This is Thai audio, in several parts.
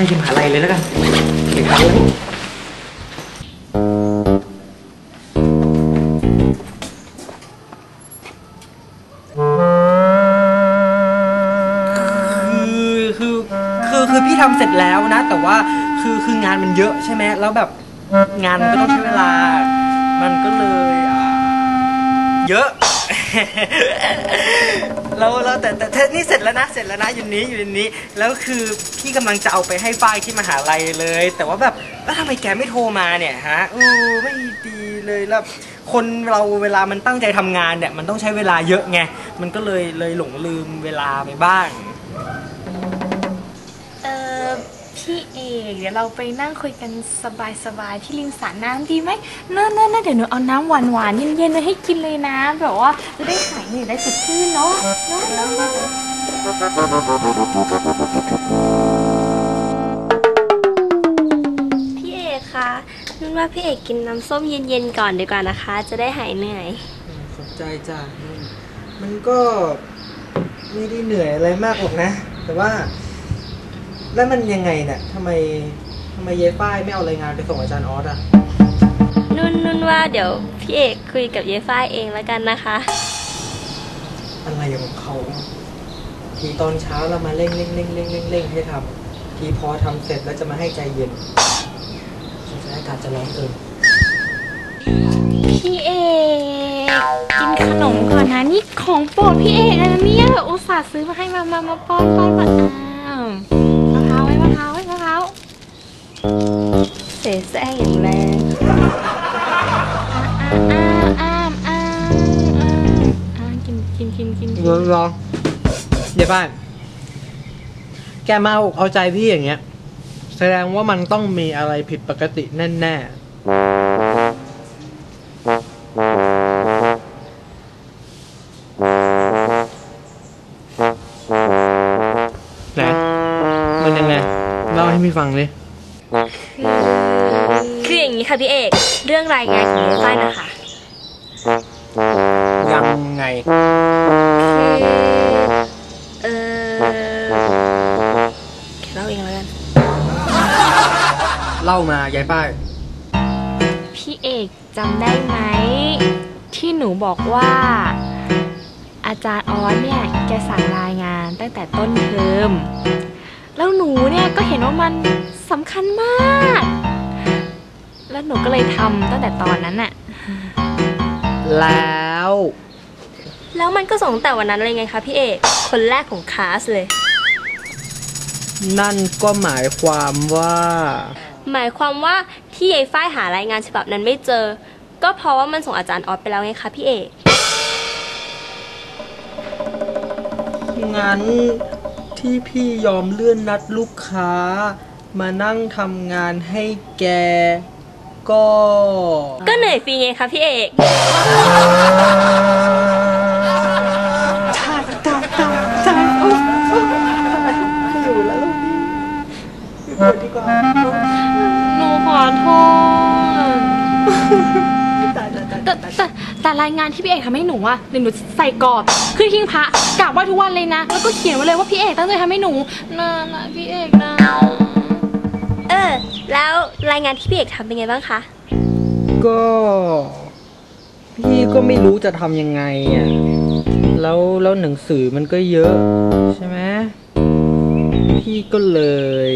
เลยแล้วกันเก็บกันเลยคือคือคือคือพี่ทำเสร็จแล้วนะ แต่ว่าคือคืองานมันเยอะใช่ไหมแล้วแบบงานมันก็ต้องใช้เวลา มันก็เลยอ่าเยอะ แล้วแล้วแต่แต่แต่นี่เสร็จแล้วนะเสร็จแล้วนะอยู่นี้อยู่นนี้ แล้วคือพี่กำลังจะเอาไปให้ฝ้ายที่มหาลัยเลย แต่ว่าแบบแล้วทำไมแกไม่โทรมาเนี่ยฮะเออไม่ดีเลยแล้วคนเราเวลามันตั้งใจทำงานเนี่ยมันต้องใช้เวลาเยอะไงมันก็เลยเลยหลงลืมเวลาไปบ้าง พี่เอกเดี๋ยวเราไปนั่งคุยกันสบายๆที่ริมสระน้ำดีไหมเน่าๆๆเเดี๋ยวหนูเอาน้ำหวานๆเย็นๆมาให้กินเลยนะแบบว่าจะได้หายเหนื่อยได้สดชื่นเนาะเนาะพี่เอกคะนุ่นว่าพี่เอกกินน้ำส้มเย็นๆก่อนดีกว่านะคะ จะได้หายเหนื่อย ขอบใจจ้ะมันก็ไม่ได้เหนื่อยอะไรมากหรอกนะ แต่ว่า แล้วมันยังไงเนี่ยทำไมทำไมเย้ฝ้ายไม่เอารายงานไปส่งอาจารย์ออสอะนุ่นนุ่นว่าเดี๋ยวพี่เอกคุยกับเย้ฝ้ายเองแล้วกันนะคะ อะไรของเขา ทีตอนเช้าเรามาเร่งเร่งเร่งเร่งเร่งเร่งให้ทำทีพอทำเสร็จแล้วจะมาให้ใจเย็นสงสัยอากาศจะร้อนเกิน พี่เอกกินขนมก่อนนะนี่ของโปรดพี่เอกเลยนะเนี่ยอุตส่าห์ซื้อมาให้มามามาป้อนป้อนมาอ้า แสร้งอย่างแรงอ้ามอ้ามอ้ามอ้ามกินกินกินกินกินลองอเดี๋ยวป้าน แกมาเอาอกเอาใจพี่อย่างเงี้ย แสดงว่ามันต้องมีอะไรผิดปกติแน่ๆไหนมันยังไงเล่าให้พี่ฟังดิคืออย่าง นี้ค่ะพี่เอก เรื่องรายงานของเย้ฝ้ายนะคะ ยังไงคือเออแค่เล่าเองแล้วกัน เล่ามายายป้าย พี่เอกจำได้ไหม ที่หนูบอกว่า อาจารย์ออสเนี่ยแกสั่งรายงานตั้งแต่ต้นเทอมแล้วหนูเนี่ยก็เห็นว่ามันสำคัญมาก แล้วหนูก็เลยทำตั้งแต่ตอนนั้นน่ะแล้ว แล้วมันก็ส่งตั้งแต่วันนั้นเลยไงคะพี่เอก คนแรกของคลาสเลย นั่นก็หมายความว่า หมายความว่าที่ยายฝ้ายหารายงานฉบับนั้นไม่เจอ ก็เพราะว่ามันส่งอาจารย์ออสไปแล้วไงคะพี่เอก งั้นที่พี่ยอมเลื่อนนัดลูกค้า มานั่งทำงานให้แก ก็ ก็เหนื่อยฟรีไงคะพี่เอกจ้าจ้าจ้าจ้าโอ้โอ้ไม่อยู่แล้วลูกพี่อยู่ดีกว่าหนูขอโทษตายตายตายแต่แต่แต่รายงานที่พี่เอกทำให้หนูอะเดี๋ยวหนูใส่กรอบขึ้นหิ้งพระกราบไหว้ทุกวันเลยนะ แล้วก็เขียนไว้เลยว่าพี่เอกตั้งใจทำให้หนูนะนะพี่เอกนะ เออ แล้วรายงานที่พี่เอกทำเป็นไงบ้างคะ ก็ พี่ก็ไม่รู้จะทำยังไงอะแล้วแล้วหนังสือมันก็เยอะ ใช่ไหมพี่ก็เลย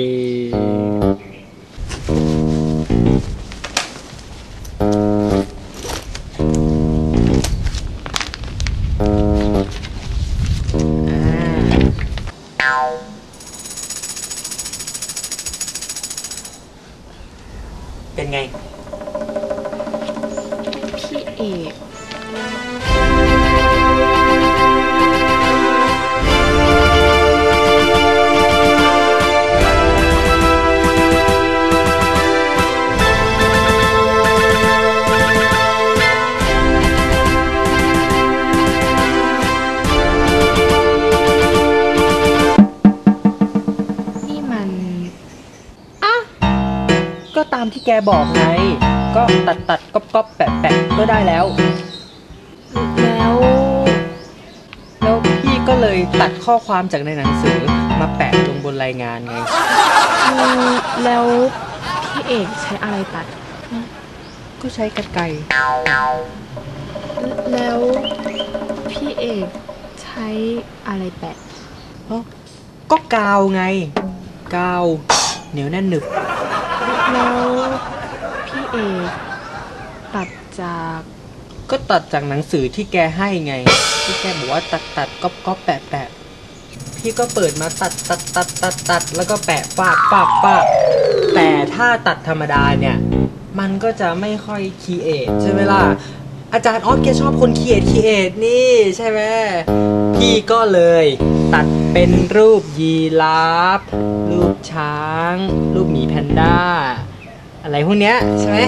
เป็นไง พี่เอกามที่แกบอกไง ก็ตัดตัดก๊อปก๊อปแปะแปะก็ได้แล้ว แล้ว แล้วพี่ก็เลยตัดข้อความจากในหนังสือมาแปะลงบนรายงานไงอืมแล้วพี่เอกใช้อะไรตัด ก็ใช้กรรไกรแล้วพี่เอกใช้อะไรแปะอ๋อก็กาวไง กาว เหนียวแน่นหนึบ แล้วพี่เอกตัดจาก ก็ตัดจากหนังสือที่แกให้ไง ที่แกบอกว่าตัดตัดก๊อปก๊อปแปะแปะพี่ก็เปิดมาตัดตัดตัดตัดตัดแล้วก็แปะปากปากปากแต่ถ้าตัดธรรมดาเนี่ย มันก็จะไม่ค่อยคีเอทใช่ไหมล่ะ อาจารย์ออสแกชอบคนคีเอทคีเอทนี่ใช่ไหม พี่ก็เลย ตัดเป็นรูปยีราฟ รูปช้าง รูปหมีแพนด้า อะไรพวกเนี้ยใช่ไหม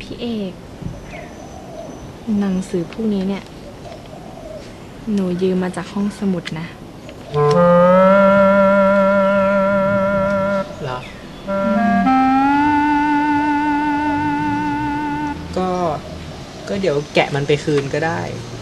พี่เอก หนังสือพวกนี้เนี่ย หนูยืมมาจากห้องสมุดนะเหรอก็ ก็เดี๋ยวแกะมันไปคืนก็ได้อ